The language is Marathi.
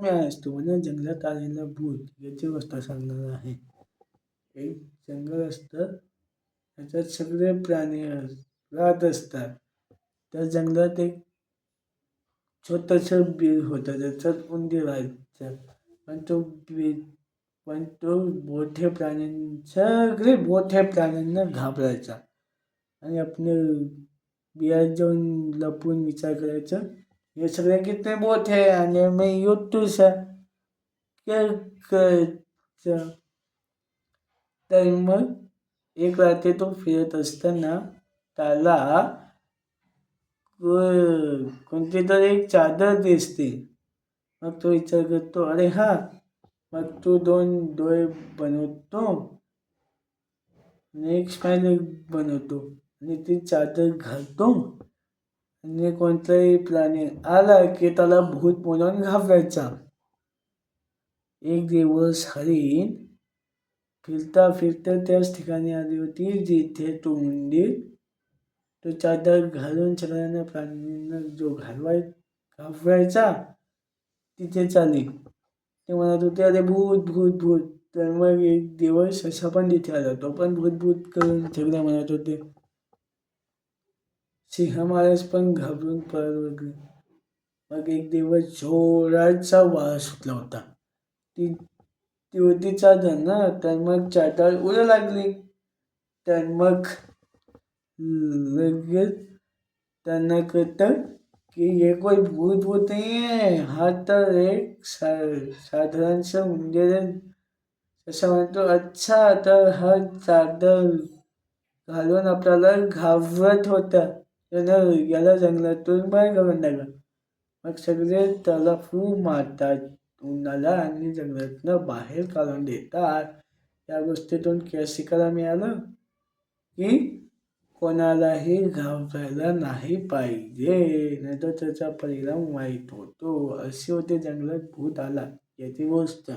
मी असतो म्हणजे जंगलात आलेला भूत याची गोष्ट सांगणार आहे. एक जंगल असतं. त्याच्यात सगळे प्राणी राहत असतात. त्या जंगलात एक छोटंसं बीर होतं. त्याच्यात उंदीर राहायचं पण तो बी पण तो मोठ्या प्राण्यांना सगळे मोठ्या प्राण्यांना घाबरायचा. आणि आपले बियात जाऊन लपून विचार करायचं. हे सगळे किती मोठे आणि मी युट्यूसा केअर करायचं तर मग एक रात्री तो फिरत असताना त्याला कोणती तरी एक चादर दिसते. मग तो विचार करतो अरे हा मग तो दोन डोळे बनवतो. आणि एक स्माईल बनवतो आणि ती चादर घालतो. आणि कोणताही प्राणी आला की त्याला भूत म्हणून घाबरायचा एक दिवस हरीण फिरता फिरता त्याच ठिकाणी आली होती जिथे तो उंदीर तो चादर घालून सगळ्यांना प्राण्यांना जो घालवाय घाबरायचा तिथे चाली ते म्हणत होते अरे भूत भूत भूत तर मग एक दिवस असा पण तिथे आला तो पण भूत भूत करून सगळे म्हणत होते सिंह महाराज पण घाबरून पळत वगैरे मग एक दिवस जोराचा वारा सुटला होता. ती तिवतीचा होती ना? तर मग चादर उडू लागली. तर मग लगेच त्यांना कळतं की हे कोई भूत भूत नाही आहे हा तर एक सा साधारणसा म्हणजे असं म्हणतो अच्छा तर हा चादर घालून आपल्याला घाबरत होता. याला याला जंगलातून बाहेर काढून टाका. मग सगळे त्याला फू मारतात. उन्हाला आणि जंगलातनं बाहेर काढून देतात. या गोष्टीतून काय शिकायला मिळालं की कोणालाही घाबरायला नाही पाहिजे. नाहीतर त्याचा परिणाम वाईट होतो. अशी होते जंगलात भूत आला. याची गोष्ट.